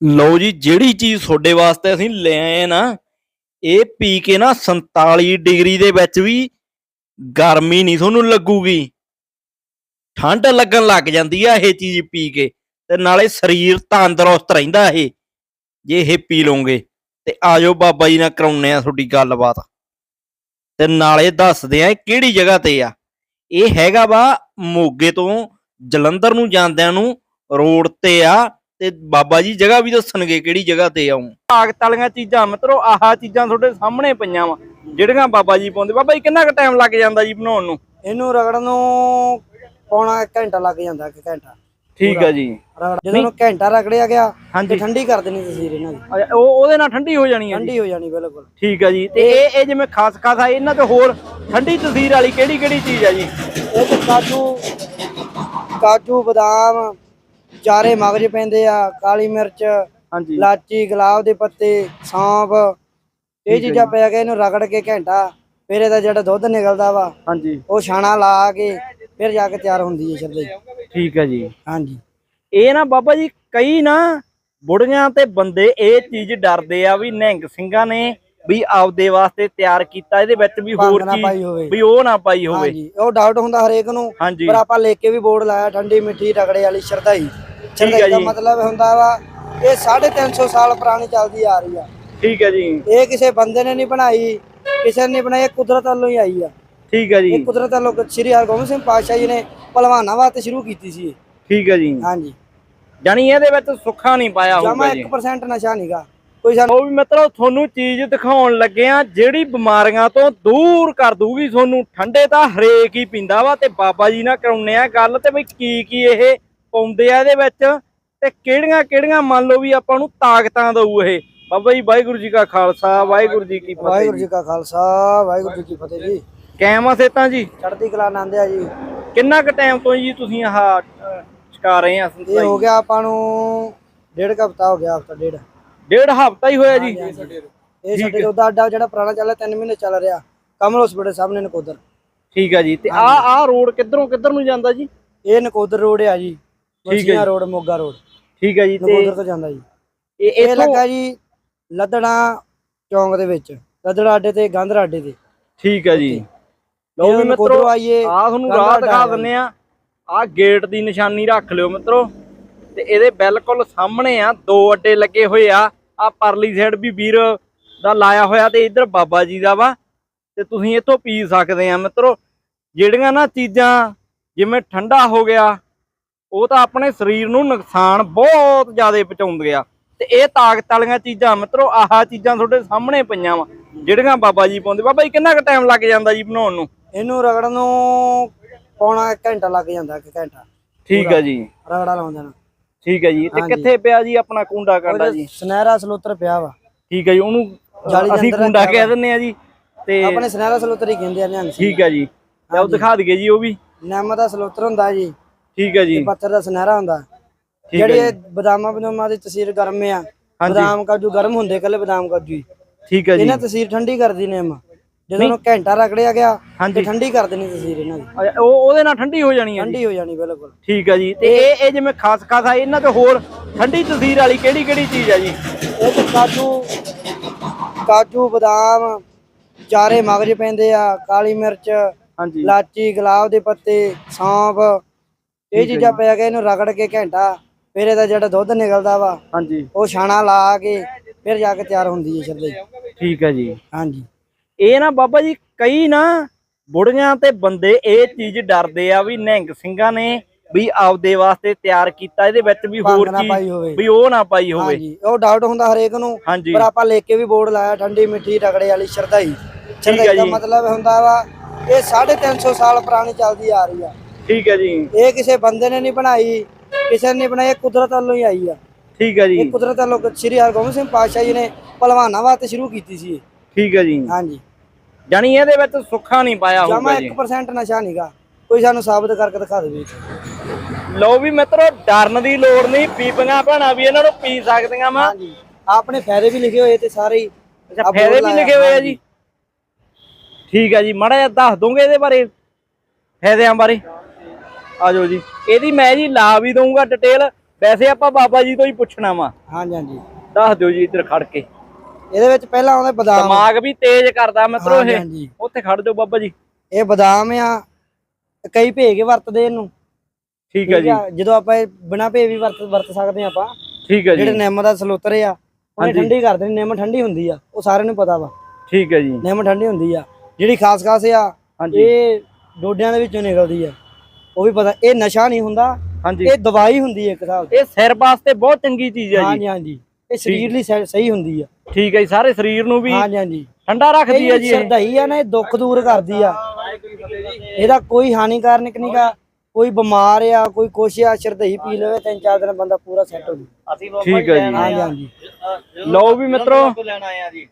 ਲਓ ਜੀ, ਜਿਹੜੀ ਚੀਜ਼ ਤੁਹਾਡੇ ਵਾਸਤੇ ਅਸੀਂ ਲੈ ਆਏ ਨਾ, ਇਹ ਪੀ ਕੇ ਨਾ 47 ਡਿਗਰੀ ਦੇ ਵਿੱਚ ਵੀ ਗਰਮੀ ਨਹੀਂ ਤੁਹਾਨੂੰ ਲੱਗੂਗੀ। ਠੰਡ ਲੱਗਣ ਲੱਗ ਜਾਂਦੀ ਆ ਇਹ ਚੀਜ਼ ਪੀ ਕੇ, ਤੇ ਨਾਲੇ ਸਰੀਰ ਤੰਦਰੁਸਤ ਰਹਿੰਦਾ ਇਹ, ਜੇ ਇਹ ਪੀ ਲਓਗੇ। ਤੇ ਆਜੋ ਬਾਬਾ ਜੀ ਨਾਲ ਕਰਾਉਣੇ ਆ ਤੁਹਾਡੀ ਗੱਲਬਾਤ। ਤੇ ਨਾਲੇ ਦੱਸਦੇ ਆ ਕਿਹੜੀ ਜਗ੍ਹਾ ਤੇ ਆ। ਇਹ ਹੈਗਾ ਵਾ ਮੋਗੇ ਤੋਂ ਜਲੰਧਰ ਨੂੰ ਜਾਂਦਿਆਂ ਨੂੰ ਰੋਡ ਤੇ ਆ। ਤੇ ਬਾਬਾ ਜੀ ਜਗ੍ਹਾ ਵੀ ਦੱਸਣਗੇ ਕਿਹੜੀ ਜਗ੍ਹਾ ਤੇ ਆਉਂ। ਤਾਕਤ ਵਾਲੀਆਂ ਚੀਜ਼ਾਂ ਮਿੱਤਰੋ ਆਹ ਚੀਜ਼ਾਂ ਤੁਹਾਡੇ ਸਾਹਮਣੇ ਪਈਆਂ ਵਾ ਜਿਹੜੀਆਂ ਬਾਬਾ ਜੀ ਪਾਉਂਦੇ। ਬਾਬਾ ਜੀ ਕਿੰਨਾ ਕੁ ਟਾਈਮ ਲੱਗ ਜਾਂਦਾ ਜੀ ਬਣਾਉਣ ਨੂੰ? ਇਹਨੂੰ ਰਗੜਨ ਨੂੰ ਪੌਣਾ ਘੰਟਾ ਲੱਗ ਜਾਂਦਾ ਇੱਕ ਘੰਟਾ। ਠੀਕ ਆ ਜੀ। ਜਦੋਂ ਇਹਨੂੰ ਘੰਟਾ ਰਗੜਿਆ ਗਿਆ ਤੇ ਹਾਂਜੀ ਠੰਡੀ ਕਰ ਦੇਣੀ ਤਸੀਰ ਇਹਨਾਂ ਦੀ ਅੱਛਾ, ਉਹ ਉਹਦੇ ਨਾਲ ਠੰਡੀ ਹੋ ਜਾਣੀ ਹੈ ਠੰਡੀ ਹੋ ਜਾਣੀ ਬਿਲਕੁਲ। ਠੀਕ ਆ ਜੀ। ਤੇ ਇਹ ਇਹ ਜਿਵੇਂ ਖਾਸ ਖਾਸ ਆ ਇਹਨਾਂ ਤੇ ਹੋਰ ਠੰਡੀ ਤਸੀਰ ਵਾਲੀ ਕਿਹੜੀ ਕਿਹੜੀ ਚੀਜ਼ ਆ ਜੀ? ਇਹ ਕਾਜੂ ਕਾਜੂ ਬਦਾਮ ਚਾਰੇ ਮਗਜ ਪੈਂਦੇ ਆ ਕਾਲੀ ਮਿਰਚ ਹਾਂਜੀ। ਲਾਚੀ ਗੁਲਾਬ ਦੇ ਪੱਤੇ ਸੌਂਫ ਇਹ ਚੀਜ਼ਾਂ ਪੈ ਕੇ ਇਹਨੂੰ ਰਗੜ ਕੇ ਘੰਟਾ ਫਿਰ ਇਹਦਾ ਜਿਹੜਾ ਦੁੱਧ ਨਿਕਲਦਾ ਵਾ ਹਾਂਜੀ। ਉਹ ਛਾਣਾ ਲਾ ਕੇ ਫਿਰ ਜਾ ਕੇ ਤਿਆਰ ਹੁੰਦੀ ਹੈ ਸ਼ਰਦੇ ਠੀਕ ਆ ਜੀ। ਹਾਂਜੀ। ਇਹ ਨਾ ਬਾਬਾ ਜੀ ਕਈ ਨਾ ਬੁੜੀਆਂ ਤੇ ਬੰਦੇ ਇਹ ਚੀਜ਼ ਡਰਦੇ ਆ ਵੀ ਨਿਹੰਗ ਸਿੰਘਾਂ ਨੇ ਵੀ ਆਪਦੇ ਵਾਸਤੇ ਤਿਆਰ ਕੀਤਾ ਇਹਦੇ ਵਿੱਚ ਵੀ ਹੋਰ ਚੀਜ਼ ਪਾਈ ਹੋਵੇ। ਵੀ ਉਹ ਨਾ ਪਾਈ ਹੋਵੇ। ਹਾਂਜੀ ਉਹ ਡਾਊਟ ਹੁੰਦਾ ਹਰੇਕ ਨੂੰ ਪਰ ਆਪਾਂ ਲੈ ਕੇ ਵੀ ਬੋਰਡ ਲਾਇਆ ਠੰਡੀ ਮਿੱਠੀ ਰਗੜੇ ਵਾਲੀ ਸ਼ਰਧਾਈ ਹੈ ਸ਼ਰਧਾਈ ਦਾ ਜੀ। ਮਤਲਬ ਹੁੰਦਾ ਵਾ ਇਹ 350 ਸਾਲ ਪੁਰਾਣੀ ਚੱਲਦੀ ਆ ਰਹੀ ਆ। ਠੀਕ ਹੈ ਜੀ। ਇਹ ਕਿਸੇ ਬੰਦੇ ਨੇ ਨਹੀਂ ਬਣਾਈ ਕਿਸੇ ਨੇ ਨਹੀਂ ਬਣਾਈ ਇਹ ਕੁਦਰਤ ਵੱਲੋਂ ਹੀ ਆਈ ਆ। ਠੀਕ ਹੈ ਜੀ। ਇਹ ਕੁਦਰਤ ਵੱਲੋਂ ਸ੍ਰੀ ਹਰਗੋਬਿੰਦ ਸਿੰਘ ਪਾਤਸ਼ਾਹ ਜੀ ਨੇ ਪਹਿਲਵਾਨਾਂ ਵਾਸਤੇ ਸ਼ੁਰੂ ਕੀਤੀ ਸੀ। ਠੀਕ ਹੈ ਜੀ। ਹਾਂਜੀ। ਜਾਨੀ ਇਹਦੇ ਵਿੱਚ ਸੁੱਖਾ ਨਹੀਂ ਪਾਇਆ ਜਮਾ ਹੋਊਗਾ ਜੀ 1% ਨਸ਼ਾ ਨਹੀਂਗਾ ਕੋਈ ਸਾਨੂੰ ਉਹ ਵੀ ਮਤਲਬ ਤੁਹਾਨੂੰ ਚੀਜ਼ ਦਿਖਾਉਣ ਲੱਗੇ ਆ ਜਿਹੜੀ ਬਿਮਾਰੀਆਂ ਤੋਂ ਦੂਰ ਕਰ ਦੂਗੀ ਤੁਹਾਨੂੰ। ਠੰਡੇ ਤਾਂ ਹਰੇਕ ਹੀ ਪੀਂਦਾ ਵਾ ਤੇ ਬਾਬਾ ਜੀ ਨਾਲ ਕਰਾਉਨੇ ਆ ਗੱਲ ਤੇ ਵੀ ਕੀ ਕੀ ਇਹ ਪਾਉਂਦੇ ਆ ਇਹਦੇ ਵਿੱਚ। ਤੇ ਕਿਹੜੀਆਂ ਕਿਹੜੀਆਂ ਮੰਨ ਲਓ ਵੀ ਆਪਾਂ ਨੂੰ ਤਾਕਤਾਂ ਦਊ ਇਹ। ਬਾਬਾ ਜੀ ਵਾਹਿਗੁਰੂ ਜੀ ਕਾ ਖਾਲਸਾ ਵਾਹਿਗੁਰੂ ਜੀ ਕੀ ਫਤਿਹ ਵਾਹਿਗੁਰੂ ਜੀ ਕਾ ਖਾਲਸਾ ਵਾਹਿਗੁਰੂ ਜੀ ਕੀ ਫਤਿਹ ਜੀ। ਕੈਮਾ ਸੇਤਾਂ ਜੀ? ਚੜ੍ਹਦੀ ਕਲਾ ਆਨੰਦ ਆ ਜੀ। ਕਿੰਨਾ ਕੁ ਟਾਈਮ ਤੋਂ ਜੀ ਤੁਸੀਂ ਆਹ ਛਕਾ ਰਹੇ ਆ ਇਹ ਹੋ ਗਿਆ ਆਪਾਂ ਨੂੰ ਡੇਢ ਹਫ਼ਤਾ ਹੋ ਗਿਆ ਹਫ਼ਤਾ ਡੇਢ। ਡੇਢ ਹਫ਼ਤਾ ਹੀ ਹੋਇਆ ਜੀ। ਇਹ ਸਾਡੇ ਉਹਦਾ ਅੱਡਾ ਜਿਹੜਾ ਪੁਰਾਣਾ ਚੱਲਿਆ 3 ਮਹੀਨੇ ਚੱਲ ਰਿਹਾ। ਕਮਲ ਹਸਪੀਟਲ ਸਾਹਮਣੇ ਨਕੋਦਰ। ਠੀਕ ਆ ਜੀ। ਤੇ ਆ ਆ ਰੋਡ ਕਿੱਧਰੋਂ ਕਿੱਧਰ ਨੂੰ ਜਾਂਦਾ ਜੀ? ਇਹ ਨਕੋਦਰ ਰੋਡ ਆ ਜੀ। ਹੈ ਮਸੀਨਾ ਰੋਡ ਮੋਗਾ ਰੋਡ। ਠੀਕ ਆ ਜੀ ਤੇ ਨਕੋਦਰ ਤੋਂ ਜਾਂਦਾ ਜੀ। ਇਹ ਇਹ ਲੱਗਾ ਜੀ ਲੱਦੜਾ ਚੌਂਕ ਦੇ ਵਿੱਚ। ਲੱਦੜਾ ਅੱਡੇ ਤੇ ਗਾਂਧਰਾ ਅੱਡੇ ਤੇ। ਠੀਕ ਆ ਜੀ। ਲਓ ਵੀ ਮਿੱਤਰੋ ਆਈਏ ਆ ਤੁਹਾਨੂੰ ਰਾਹ ਦਿਖਾ ਦਿੰਨੇ ਆ। ਆ ਗੇਟ ਦੀ ਨਿਸ਼ਾਨੀ ਰੱਖ ਲਿਓ ਮਿੱਤਰੋ। ਤੇ ਇਹਦੇ ਬਿਲਕੁਲ ਸਾਹਮਣੇ ਆ ਦੋ ਅੱਡੇ ਲੱਗੇ ਹੋਏ ਆ। ਆ ਪਰਲੀ ਸਾਈਡ ਵੀ ਵੀਰ ਦਾ ਲਾਇਆ ਹੋਇਆ ਤੇ ਇੱਧਰ ਬਾਬਾ ਜੀ ਦਾ ਵਾ। ਤੇ ਤੁਸੀਂ ਇੱਥੋਂ ਪੀ ਸਕਦੇ ਆ ਮਿੱਤਰੋ। ਜਿਹੜੀਆਂ ਨਾ ਚੀਜ਼ਾਂ ਜਿਵੇਂ ਠੰਡਾ ਹੋ ਗਿਆ ਉਹ ਤਾਂ ਆਪਣੇ ਸਰੀਰ ਨੂੰ ਨੁਕਸਾਨ ਬਹੁਤ ਜ਼ਿਆਦਾ ਪਹੁੰਚਾਉਂਦੇ ਆ। ਤੇ ਇਹ ਤਾਕਤ ਵਾਲੀਆਂ ਚੀਜ਼ਾਂ ਮਿੱਤਰੋ ਆਹ ਚੀਜ਼ਾਂ ਤੁਹਾਡੇ ਸਾਹਮਣੇ ਪਈਆਂ ਵਾ ਜਿਹੜੀਆਂ ਬਾਬਾ ਜੀ ਪਾਉਂਦੇ। ਬਾਬਾ ਜੀ ਕਿੰਨਾ ਕੁ ਟਾਈਮ ਲੱਗ ਜਾਂਦਾ ਜੀ ਬਣਾਉਣ ਨੂੰ? ਇਹਨੂੰ ਰਗੜਨ ਨੂੰ ਪੌਣਾ ਇੱਕ ਘੰਟਾ ਲੱਗ ਜਾਂਦਾ ਇੱਕ ਘੰਟਾ। ਠੀਕ ਆ ਜੀ। ਰਗੜਾ ਲਾਉਂਦੇ ਨੇ ਠੀਕ ਹੈ ਜੀ। ਤੇ। ਕਿੱਥੇ ਪਿਆ ਜੀ ਆਪਣਾ ਕੁੰਡਾ ਕਾਂਡਾ ਜੀ? ਸੁਨਹਿਰਾ ਸਲੋਤਰ ਪਿਆ ਵਾ। ਠੀਕ ਹੈ ਜੀ ਉਹਨੂੰ ਅਸੀਂ ਕੁੰਡਾ ਕਹਿ ਦਿੰਨੇ ਆ ਜੀ। ਤੇ ਆਪਣੇ ਸੁਨਹਿਰਾ ਸਲੋਤਰ ਹੀ ਕਹਿੰਦੇ ਆ ਨਿਹੰਗ ਠੀਕ ਹੈ ਜੀ। ਤੇ ਉਹ ਦਿਖਾ ਦਈਏ ਜੀ ਉਹ ਵੀ। ਨਿੰਮ ਦਾ ਸਲੋਤਰ ਹੁੰਦਾ ਜੀ। ਠੀਕ ਹੈ ਜੀ। ਪੱਤਰ ਦਾ ਸੁਨਹਿਰਾ ਹੁੰਦਾ। ਜਿਹੜੀ ਬਦਾਮਾਂ ਬਦਾਮਾਂ ਦੀ ਤਸੀਰ ਗਰਮ ਆ। ਬਦਾਮ ਕਾਜੂ ਗਰਮ ਹੁੰਦੇ ਕੱਲੇ ਬਦਾਮ ਕਾਜੂ ਹੀ। ਠੀਕ ਹੈ ਜੀ। ਇਹਨਾਂ ਤਸੀਰ ਠੰਡੀ ਕਰਦੀ ਨਿੰਮ ਜਦੋਂ ਉਹਨੂੰ ਘੰਟਾ ਰਗੜਿਆ ਗਿਆ। ਤੇ ਠੰਡੀ ਕਰ ਦੇਣੀ ਤਸੀਰ ਇਹਨਾਂ ਦੀ। ਉਹ ਉਹਦੇ ਨਾਲ ਠੰਡੀ ਹੋ ਜਾਣੀ ਹੈ ਠੰਡੀ ਹੋ ਜਾਣੀ ਬਿਲਕੁਲ। ਠੀਕ ਹੈ ਜੀ। ਤੇ ਇਹ ਇਹ ਜਿਵੇਂ ਖਾਸ ਖਾਸ ਆ ਇਹਨਾਂ ਤੇ ਹੋਰ ਠੰਡੀ ਤਸੀਰ ਵਾਲੀ ਕਿਹੜੀ ਕਿਹੜੀ ਚੀਜ਼ ਆ ਜੀ? ਇਹ ਚ ਕਾਜੂ ਕਾਜੂ ਬਦਾਮ ਚਾਰੇ ਮਗਜ ਪੈਂਦੇ ਆ ਕਾਲੀ ਮਿਰਚ ਹਾਂਜੀ। ਲਾਚੀ ਗੁਲਾਬ ਦੇ ਪੱਤੇ ਸੌਂਫ ਇਹ ਚੀਜ਼ਾਂ ਪੈ ਕੇ ਇਹਨੂੰ ਰਗੜ ਕੇ ਘੰਟਾ ਫਿਰ ਇਹਦਾ ਜਿਹੜਾ ਦੁੱਧ ਨਿਕਲਦਾ ਵਾ ਹਾਂਜੀ। ਉਹ ਛਾਣਾ ਲਾ ਕੇ ਫਿਰ ਜਾ ਕੇ ਤਿਆਰ ਹੁੰਦੀ ਹੈ ਸ਼ਰਦੇ ਠੀਕ ਹੈ ਜੀ। ਹਾਂਜੀ। ਇਹ ਨਾ ਬਾਬਾ ਜੀ ਕਈ ਨਾ ਬੁੜੀਆਂ ਤੇ ਬੰਦੇ ਇਹ ਚੀਜ਼ ਡਰਦੇ ਆ ਵੀ ਨਿਹੰਗ ਸਿੰਘਾਂ ਨੇ ਵੀ ਆਪਦੇ ਵਾਸਤੇ ਤਿਆਰ ਕੀਤਾ ਇਹਦੇ ਵਿੱਚ ਵੀ ਹੋਰ ਚੀਜ਼ ਵੀ ਉਹ ਨਾ ਪਾਈ ਹੋਵੇ। ਹਾਂਜੀ ਉਹ ਡਾਊਟ ਹੁੰਦਾ ਹਰੇਕ ਨੂੰ ਹਾਂਜੀ। ਪਰ ਆਪਾਂ ਲੈ ਕੇ ਵੀ ਬੋਰਡ ਲਾਇਆ ਠੰਡੀ ਮਿੱਠੀ ਰਗੜੇ ਵਾਲੀ ਸ਼ਰਧਾਈ। ਹੈ ਸ਼ਰਧਾਈ ਦਾ ਜੀ। ਮਤਲਬ ਹੁੰਦਾ ਵਾ ਇਹ 350 ਸਾਲ ਪੁਰਾਣੀ ਚੱਲਦੀ ਆ ਰਹੀ ਆ। ਠੀਕ ਹੈ ਜੀ। ਇਹ ਕਿਸੇ ਬੰਦੇ ਨੇ ਨਹੀਂ ਬਣਾਈ ਕਿਸੇ ਨੇ ਬਣਾਈ ਇਹ ਕੁਦਰਤ ਵੱਲੋਂ ਹੀ ਆਈ ਆ। ਠੀਕ ਹੈ ਜੀ। ਇਹ ਕੁਦਰਤ ਵੱਲੋਂ ਸ੍ਰੀ ਹਰਗੋਬਿੰਦ ਸਿੰਘ ਪਾਤਸ਼ਾਹ ਜੀ ਨੇ ਪਹਿਲਵਾਨਾਂ ਵਾਸਤੇ ਸ਼ੁਰੂ ਕੀਤੀ ਸੀ। ਠੀਕ ਹੈ ਜੀ। ਹਾਂਜੀ। ਜਾਨੀ ਇਹਦੇ ਵਿੱਚ ਸੁੱਖਾ ਨਹੀਂ ਪਾਇਆ ਜਮਾ ਹੋਊਗਾ ਜੀ 1% ਨਸ਼ਾ ਨਹੀਂਗਾ। ਕੋਈ ਸਾਨੂੰ ਸਾਬਤ ਕਰਕੇ ਦਿਖਾ ਦੇਵੇ ਲਓ ਵੀ ਮਿੱਤਰੋ ਡਰਨ ਦੀ ਲੋੜ ਨਹੀਂ। ਪੀਪੀਆਂ ਭੈਣਾਂ ਵੀ ਇਹਨਾਂ ਨੂੰ ਪੀ ਸਕਦੀਆਂ ਵਾ। ਹਾਂਜੀ। ਆਪਣੇ ਫਾਇਦੇ ਵੀ ਲਿਖੇ ਹੋਏ ਤੇ ਸਾਰੇ ਹੀ ਅੱਛਾ ਫਾਇਦੇ ਵੀ ਲਿਖੇ ਹੋਏ ਆ। ਜੀ। ਠੀਕ ਹੈ ਜੀ। ਮਾੜਾ ਜਿਹਾ ਦੱਸ ਦੋਗੇ ਇਹਦੇ ਬਾਰੇ? ਫਾਇਦਿਆਂ ਬਾਰੇ? ਆ ਜਾਓ ਜੀ। ਇਹਦੀ ਮੈਂ ਜੀ ਲਾ ਵੀ ਦਊਂਗਾ ਡਿਟੇਲ ਵੈਸੇ ਆਪਾਂ ਬਾਬਾ ਜੀ ਤੋਂ ਹੀ ਪੁੱਛਣਾ ਵਾ। ਹਾਂਜੀ ਹਾਂਜੀ। ਦੱਸ ਦਿਓ ਜੀ ਇੱਧਰ ਖੜ ਕੇ। ਇਹਦੇ ਵਿੱਚ ਪਹਿਲਾਂ ਆਉਂਦੇ ਬਦਾਮ। ਦਿਮਾਗ ਵੀ ਤੇਜ਼ ਕਰਦਾ ਮਿੱਤਰੋ ਇਹ ਉੱਥੇ ਖੜ ਜਾਓ ਬਾਬਾ ਜੀ। ਇਹ ਬਦਾਮ ਆ ਕਈ ਭੇ ਕੇ ਵਰਤਦੇ ਇਹਨੂੰ। ਠੀਕ ਹੈ ਜੀ। ਜਦੋਂ ਆਪਾਂ ਇਹ ਬਿਨਾ ਭੇ ਵੀ ਵਰਤ ਵਰਤ ਸਕਦੇ ਆਪਾਂ। ਠੀਕ ਹੈ ਜਿਹੜੇ ਜੀ ਨਿੰਮ ਦਾ ਸਲੋਤਰ ਆ ਉਹਨੇ। ਠੰਡੀ ਕਰਦੇ ਨੇ ਨਿੰਮ ਠੰਡੀ ਹੁੰਦੀ ਆ ਉਹ ਸਾਰਿਆਂ ਨੂੰ ਪਤਾ ਵਾ। ਠੀਕ ਹੈ ਜੀ। ਨਿੰਮ ਠੰਡੀ ਹੁੰਦੀ ਆ। ਜਿਹੜੀ ਖਾਸ ਖਾਸ ਆ ਇਹ ਡੋਡਿਆਂ ਦੇ ਵਿੱਚੋਂ ਨਿਕਲਦੀ ਆ। ਉਹ ਵੀ ਪਤਾ ਇਹ ਨਸ਼ਾ ਨਹੀਂ ਹੁੰਦਾ ਹਾਂਜੀ। ਇਹ ਦਵਾਈ ਹੁੰਦੀ ਹੈ ਇੱਕ ਹਿਸਾਬ ਦੀ। ਇਹ ਸਿਰ ਵਾਸਤੇ ਬਹੁਤ ਚੰਗੀ ਚੀਜ਼ ਹੈ ਜੀ। ਹਾਂਜੀ ਹਾਂਜੀ। ਇਹ ਸਰੀਰ ਲਈ ਸਹੀ ਸਹੀ ਹੁੰਦੀ ਆ। ਠੀਕ ਹੈ ਜੀ ਸਾਰੇ ਸਰੀਰ ਨੂੰ ਵੀ ਹਾਂਜੀ ਹਾਂਜੀ। ਠੰਡਾ ਰੱਖਦੀ ਹੈ ਜੀ ਇਹ। ਸ਼ਰਧਾਈ ਆ ਨਾ ਇਹ ਦੁੱਖ ਦੂਰ ਕਰਦੀ ਆ। ਇਹਦਾ ਕੋਈ ਹਾਨੀਕਾਰਕ ਨਹੀਂ ਗਾ। ਕੋਈ ਬਿਮਾਰ ਆ ਕੋਈ ਕੁਛ ਆ ਸ਼ਰਧਾਈ ਪੀ ਲਵੇ ਤਿੰਨ ਚਾਰ ਦਿਨ ਬੰਦਾ ਪੂਰਾ ਸੈੱਟ ਹੋ ਜੂ ਅਸੀਂ ਠੀਕ ਜੀ ਹੈ ਜੀ। ਆਏ ਹਾਂਜੀ ਲਓ ਵੀ ਮਿੱਤਰੋ। ਤੋਂ ਲੈਣ ਆਏ ਆ ਜੀ।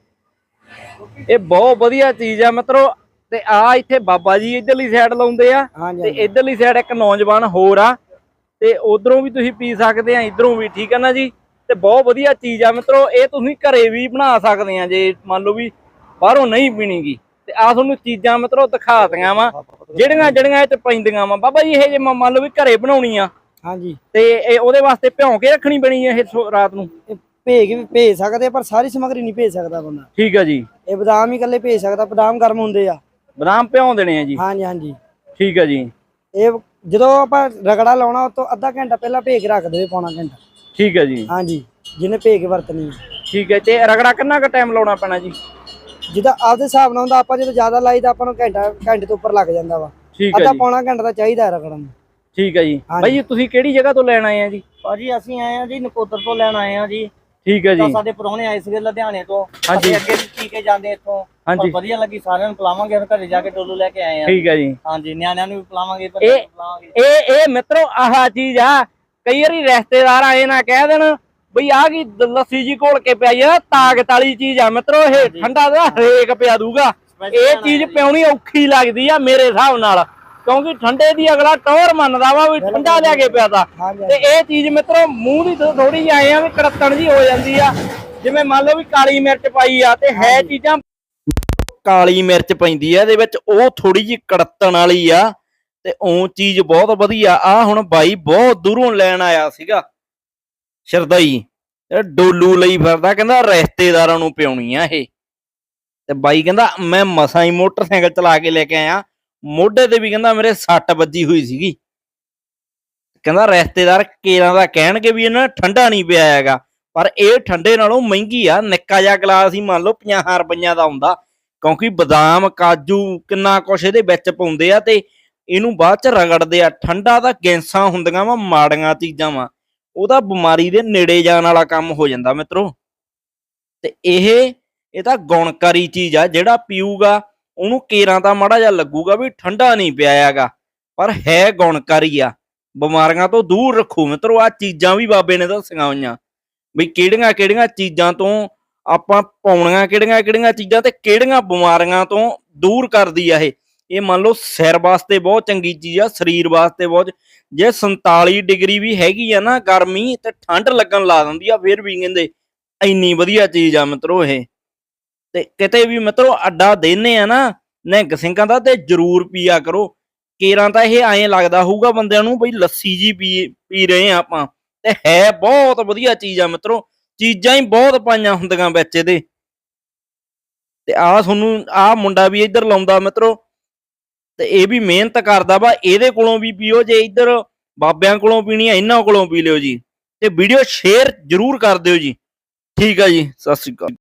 ਇਹ ਬਹੁਤ ਵਧੀਆ ਚੀਜ਼ ਆ ਮਿੱਤਰੋ। ਤੇ ਆ ਇੱਥੇ ਬਾਬਾ ਜੀ ਇਧਰਲੀ ਸਾਈਡ ਲਾਉਂਦੇ ਆ ਤੇ। ਇਧਰਲੀ ਸਾਈਡ ਇੱਕ ਨੌਜਵਾਨ ਹੋਰ ਆ ਤੇ ਉਧਰੋਂ ਵੀ ਤੁਸੀਂ ਪੀ ਸਕਦੇ ਆ ਇਧਰੋਂ ਵੀ ਠੀਕ ਹੈ ਨਾ ਜੀ? ਤੇ ਬਹੁਤ ਵਧੀਆ ਚੀਜ਼ ਆ ਮਿੱਤਰੋ ਇਹ ਤੁਸੀਂ ਘਰੇ ਵੀ ਬਣਾ ਸਕਦੇ ਆ ਜੇ ਮੰਨ ਲਓ ਵੀ ਬਾਹਰੋਂ ਨਹੀਂ ਪੀਣੀਗੀ। ਤੇ ਆ ਤੁਹਾਨੂੰ ਚੀਜ਼ਾਂ ਮਿੱਤਰੋ ਦਿਖਾਤੀਆਂ ਵਾ ਜਿਹੜੀਆਂ ਜਿਹੜੀਆਂ ਇਹ ਚ ਪੈਂਦੀਆਂ ਵਾ। ਬਾਬਾ ਜੀ ਇਹ ਜੇ ਮੰਨ ਲਓ ਵੀ ਘਰੇ ਬਣਾਉਣੀ ਆ ਹਾਂਜੀ। ਤੇ ਇਹ ਉਹਦੇ ਵਾਸਤੇ ਭਿਉਂ ਕੇ ਰੱਖਣੀ ਪੈਣੀ ਇਹ ਰਾਤ ਨੂੰ? ਭੇਜ ਵੀ ਭੇਜ ਸਕਦੇ ਆ, ਪਰ ਸਾਰੀ ਸਮੱਗਰੀ ਨਹੀਂ ਭੇਜ ਸਕਦਾ ਬੰਦਾ। ਠੀਕ ਆ ਜੀ। ਇਹ ਬਦਾਮ ਹੀ ਇਕੱਲੇ ਭੇਜ ਸਕਦਾ ਬਦਾਮ ਗਰਮ ਹੁੰਦੇ ਆ। ਬਦਾਮ ਭਿਉਂ ਦੇਣੇ ਆ ਜੀ। ਹਾਂਜੀ ਹਾਂਜੀ। ਠੀਕ ਆ ਜੀ। ਇਹ ਜਦੋਂ ਆਪਾਂ ਰਗੜਾ ਲਾਉਣਾ ਉਸ ਤੋਂ ਅੱਧਾ ਘੰਟਾ ਪਹਿਲਾਂ ਭੇਜ ਕੇ ਰੱਖ ਦੇਵੇ ਪੌਣਾ ਘੰਟਾ। ਠੀਕ ਆ ਜੀ। ਹਾਂਜੀ ਜਿਹਨੇ ਭੇਜ ਕੇ ਵਰਤਣੀ ਹੈ ਠੀਕ ਹੈ ਤੇ ਰਗੜਾ ਕਿੰਨਾ ਕੁ ਟਾਈਮ ਲਾਉਣਾ ਪੈਣਾ ਜੀ? ਜਿੱਦਾਂ ਆਪਦੇ ਹਿਸਾਬ ਨਾਲ ਹੁੰਦਾ ਆਪਾਂ ਜਦੋਂ ਜ਼ਿਆਦਾ ਲਾਈ ਤਾਂ ਆਪਾਂ ਨੂੰ ਘੰਟਾ ਘੰਟੇ ਤੋਂ ਉੱਪਰ ਲੱਗ ਜਾਂਦਾ ਵਾ। ਠੀਕ ਹੈ ਅੱਧਾ ਜੀ। ਪੌਣਾ ਘੰਟਾ ਤਾਂ ਚਾਹੀਦਾ ਹੈ ਰਗੜਨ ਨੂੰ। ਠੀਕ ਹੈ ਜੀ। ਹਾਂਜੀ। ਬਾਈ ਜੀ ਤੁਸੀਂ ਕਿਹੜੀ ਜਗ੍ਹਾ ਤੋਂ ਲੈਣ ਆਏ ਆ ਜੀ? ਭਾਜੀ ਅਸੀਂ ਆਏ ਆ ਜੀ ਨਕੋਦਰ ਤੋਂ ਲੈਣ ਆਏ ਆ ਜੀ। ਠੀਕ ਹੈ ਜੀ। ਸਾਡੇ ਪਰੋਣੇ ਆਏ ਸੀਗੇ ਲੁਧਿਆਣੇ ਤੋਂ। ਅਸੀਂ ਅੱਗੇ ਵੀ ਪੀ ਕੇ ਜਾਂਦੇ ਇੱਥੋਂ। ਹਾਂਜੀ। ਵਧੀਆ ਲੱਗੀ ਸਾਰਿਆਂ ਨੂੰ ਪਿਲਾਵਾਂਗੇ ਫਿਰ ਘਰੇ ਜਾ ਕੇ ਡੋਲੂ ਲੈ ਕੇ ਆਏ ਆ। ਠੀਕ ਹੈ ਜੀ। ਹਾਂਜੀ ਨਿਆਣਿਆਂ ਨੂੰ ਵੀ ਪਿਲਾਵਾਂਗੇ ਪਰ ਇਹ- ਇਹ ਇਹ ਮਿੱਤਰੋ ਆਹ ਚੀਜ਼ ਆ। ਕਈ ਵਾਰੀ ਰਿਸ਼ਤੇਦਾਰ ਆਏ ਨਾ ਕਹਿ ਦੇਣ ਬਈ ਆ ਕੀ ਲੱਸੀ ਜੀ ਘੋਲ ਕੇ ਪਿਆਈ ਆ ਤਾਕਤ ਵਾਲੀ ਚੀਜ਼ ਆ। ਮਿੱਤਰੋ ਇਹ ਠੰਡਾ ਦਾ ਹਰੇਕ ਪਿਆ ਦੂਗਾ ਇਹ ਚੀਜ਼ ਪਿਉਣੀ ਔਖੀ ਲੱਗਦੀ ਆ ਮੇਰੇ ਹਿਸਾਬ ਨਾਲ। ਕਿਉਂਕਿ ਠੰਡੇ ਦੀ ਅਗਲਾ ਟੌਰ ਮੰਨਦਾ ਵਾ ਵੀ ਠੰਡਾ ਲਿਆ ਕੇ ਪਿਆਦਾ ਤੇ ਇਹ ਚੀਜ਼ ਮਿੱਤਰੋ ਮੂੰਹ ਦੀ ਥੋੜੀ ਜਿਹੀ ਆਏ ਆ ਵੀ ਕੜੱਤਣ ਜੀ ਹੋ ਜਾਂਦੀ ਆ। ਜਿਵੇਂ ਮੰਨ ਲਓ ਵੀ ਕਾਲੀ ਮਿਰਚ ਪਾਈ ਆ ਤੇ ਹੈ ਚੀਜ਼ਾਂ ਕਾਲੀ ਮਿਰਚ ਪੈਂਦੀ ਆ ਇਹਦੇ ਵਿੱਚ ਉਹ ਥੋੜੀ ਜਿਹੀ ਕੜੱਤਣ ਵਾਲੀ ਆ ਤੇ ਉਹ ਚੀਜ਼ ਬਹੁਤ ਵਧੀਆ। ਆ ਹੁਣ ਬਾਈ ਬਹੁਤ ਦੂਰੋਂ ਲੈਣ ਆਇਆ ਸੀਗਾ ਸ਼ਰਦਾਈ। ਇਹ ਡੋਲੂ ਲਈ ਫਿਰਦਾ ਕਹਿੰਦਾ ਰਿਸ਼ਤੇਦਾਰਾਂ ਨੂੰ ਪਿਉਣੀ ਆ ਇਹ। ਤੇ ਬਾਈ ਕਹਿੰਦਾ ਮੈਂ ਮਸਾਂ ਹੀ ਮੋਟਰਸਾਈਕਲ ਚਲਾ ਕੇ ਲੈ ਕੇ ਆਇਆ। ਮੋਢੇ ਤੇ ਵੀ ਕਹਿੰਦਾ ਮੇਰੇ ਸੱਟ ਵੱਜੀ ਹੋਈ ਸੀਗੀ। ਕਹਿੰਦਾ ਰਿਸ਼ਤੇਦਾਰ ਕੇਰਾਂ ਦਾ ਕਹਿਣਗੇ ਵੀ ਇਹਨਾਂ ਠੰਡਾ ਨਹੀਂ ਪਿਆ ਹੈਗਾ, ਪਰ ਇਹ ਠੰਡੇ ਨਾਲੋਂ ਮਹਿੰਗੀ ਆ, ਨਿੱਕਾ ਜਿਹਾ ਗਲਾਸ ਹੀ ਮੰਨ ਲਓ 50 ਰੁਪਈਆਂ ਦਾ ਹੁੰਦਾ, ਕਿਉਂਕਿ ਬਦਾਮ, ਕਾਜੂ ਕਿੰਨਾ ਕੁਛ ਇਹਦੇ ਵਿੱਚ ਪਾਉਂਦੇ ਆ ਤੇ ਇਹਨੂੰ ਬਾਅਦ ਚ ਰਗੜਦੇ ਆ, ਠੰਡਾ ਤਾਂ ਗੈਂਸਾਂ ਹੁੰਦੀਆਂ ਵਾ, ਮਾੜੀਆਂ ਚੀਜ਼ਾਂ ਵਾ, ਉਹਦਾ ਬਿਮਾਰੀ ਦੇ ਨੇੜੇ ਜਾਣ ਵਾਲਾ ਕੰਮ ਹੋ ਜਾਂਦਾ ਮਿੱਤਰੋ। ਤੇ ਇਹ ਇਹ ਤਾਂ ਗੁਣਕਾਰੀ ਚੀਜ਼ ਆ, ਜਿਹੜਾ ਪੀਊਗਾ ਉਹਨੂੰ ਕੇਰਾਂ ਤਾਂ ਮਾੜਾ ਜਿਹਾ ਲੱਗੂਗਾ ਵੀ ਠੰਡਾ ਨਹੀਂ ਪਿਆ ਹੈਗਾ ਪਰ ਹੈ ਗੁਣਕਾਰੀ ਆ। ਬਿਮਾਰੀਆਂ ਤੋਂ ਦੂਰ ਰੱਖੋ ਮਿੱਤਰੋ ਆ ਚੀਜ਼ਾਂ ਵੀ ਬਾਬੇ ਨੇ ਦੱਸੀਆਂ ਹੋਈਆਂ ਵੀ ਕਿਹੜੀਆਂ ਕਿਹੜੀਆਂ ਚੀਜ਼ਾਂ ਤੋਂ ਆਪਾਂ ਪਾਉਣੀਆਂ, ਕਿਹੜੀਆਂ ਕਿਹੜੀਆਂ ਚੀਜ਼ਾਂ ਤੇ ਕਿਹੜੀਆਂ ਬਿਮਾਰੀਆਂ ਤੋਂ ਦੂਰ ਕਰਦੀ ਆ ਇਹ। ਇਹ ਮੰਨ ਲਓ ਸਿਰ ਵਾਸਤੇ ਬਹੁਤ ਚੰਗੀ ਚੀਜ਼ ਆ, ਸਰੀਰ ਵਾਸਤੇ ਬਹੁਤ। ਜੇ 47 ਡਿਗਰੀ ਵੀ ਹੈਗੀ ਆ ਨਾ ਗਰਮੀ ਤੇ ਠੰਡ ਲੱਗਣ ਲਾ ਦਿੰਦੀ ਆ, ਫਿਰ ਵੀ ਕਹਿੰਦੇ ਇੰਨੀ ਵਧੀਆ ਚੀਜ਼ ਆ ਮਿੱਤਰੋ ਇਹ। ਤੇ ਕਿਤੇ ਵੀ ਮਿੱਤਰੋ ਅੱਡਾ ਦੇਨੇ ਆ ਨਾ, ਨਿਹੰਗ ਸਿੰਘਾਂ ਦਾ ਤੇ ਜਰੂਰ ਪੀਆ ਕਰੋ। ਕੇਰਾਂ ਤਾਂ ਇਹ ਐਂ ਲੱਗਦਾ ਹੋਊਗਾ ਬੰਦਿਆਂ ਨੂੰ ਬਈ ਲੱਸੀ ਜੀ ਪੀ ਪੀ ਰਹੇ ਆ ਆਪਾਂ। ਤੇ ਹੈ ਬਹੁਤ ਵਧੀਆ ਚੀਜ਼ ਆ ਮਿੱਤਰੋ, ਚੀਜ਼ਾਂ ਹੀ ਬਹੁਤ ਪਾਈਆਂ ਹੁੰਦੀਆਂ ਵਿੱਚ ਇਹਦੇ। ਤੇ ਆ ਤੁਹਾਨੂੰ ਆ ਮੁੰਡਾ ਵੀ ਇੱਧਰ ਲਾਉਂਦਾ ਮਿੱਤਰੋ। ਤੇ ਇਹ ਵੀ ਮਿਹਨਤ ਕਰਦਾ ਵਾ, ਇਹਦੇ ਕੋਲੋਂ ਵੀ ਪੀਓ, ਜੇ ਇੱਧਰ ਬਾਬਿਆਂ ਕੋਲੋਂ ਪੀਣੀ ਆ, ਇਹਨਾਂ ਕੋਲੋਂ ਪੀ ਲਿਓ ਜੀ। ਤੇ ਵੀਡੀਓ ਸ਼ੇਅਰ ਜਰੂਰ ਕਰ ਦਿਓ ਜੀ। ਠੀਕ ਆ ਜੀ, ਸਤਿ ਸ਼੍ਰੀ ਅਕਾਲ।